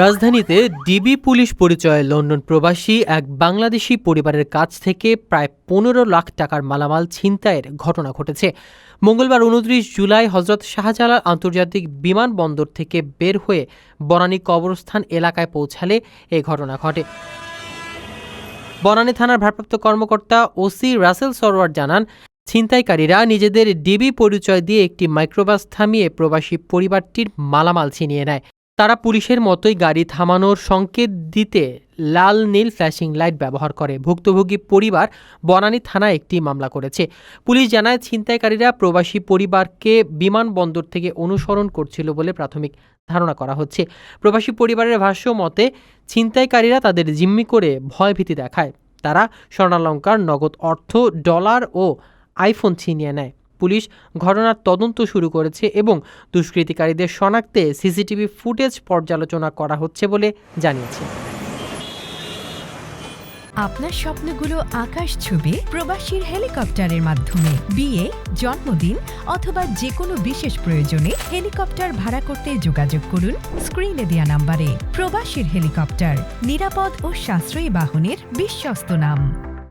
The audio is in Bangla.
রাজধানীতে ডিবি পুলিশ পরিচয়ে লন্ডন প্রবাসী এক বাংলাদেশি পরিবারের কাছ থেকে প্রায় পনেরো লাখ টাকার মালামাল ছিনতাইয়ের ঘটনা ঘটেছে। মঙ্গলবার উনত্রিশ জুলাই হজরত শাহজালাল আন্তর্জাতিক বিমানবন্দর থেকে বের হয়ে বনানী কবরস্থান এলাকায় পৌঁছালে এই ঘটনা ঘটে। বনানী থানার ভারপ্রাপ্ত কর্মকর্তা ওসি রাসেল সরোয়ার জানান, ছিনতাইকারীরা নিজেদের ডিবি পরিচয় দিয়ে একটি মাইক্রোবাস থামিয়ে প্রবাসী পরিবারটির মালামাল ছিনিয়ে নেয়। তারা পুলিশের মতোই গাড়ি থামানোর সংকেত দিতে লাল নীল ফ্ল্যাশিং লাইট ব্যবহার করে। ভুক্তভোগী পরিবার বনানী থানায় একটি মামলা করেছে। পুলিশ জানায়, ছিনতাইকারীরা প্রবাসী পরিবারকে বিমানবন্দর থেকে অনুসরণ করছিল বলে প্রাথমিক ধারণা করা হচ্ছে। প্রবাসী পরিবারের ভাষ্য মতে, ছিনতাইকারীরা তাদের জিম্মি করে ভয়ভীতি দেখায়। তারা স্বর্ণালঙ্কার, নগদ অর্থ, ডলার ও আইফোন ছিনিয়ে নেয়। পুলিশ ঘটনার তদন্ত শুরু করেছে এবং দুষ্কৃতিকারীদের শনাক্তে সিসিটিভি ফুটেজ পর্যালোচনা করা হচ্ছে বলে জানিয়েছে। আপনার স্বপ্নগুলো আকাশ ছুবে প্রবাসীর হেলিকপ্টারের মাধ্যমে। বিয়ে, জন্মদিন অথবা যে কোনো বিশেষ প্রয়োজনে হেলিকপ্টার ভাড়া করতে যোগাযোগ করুন স্ক্রিনে দেয়া নাম্বারে। প্রবাসীর হেলিকপ্টার, নিরাপদ ও সাশ্রয়ী বাহনের বিশ্বস্ত নাম।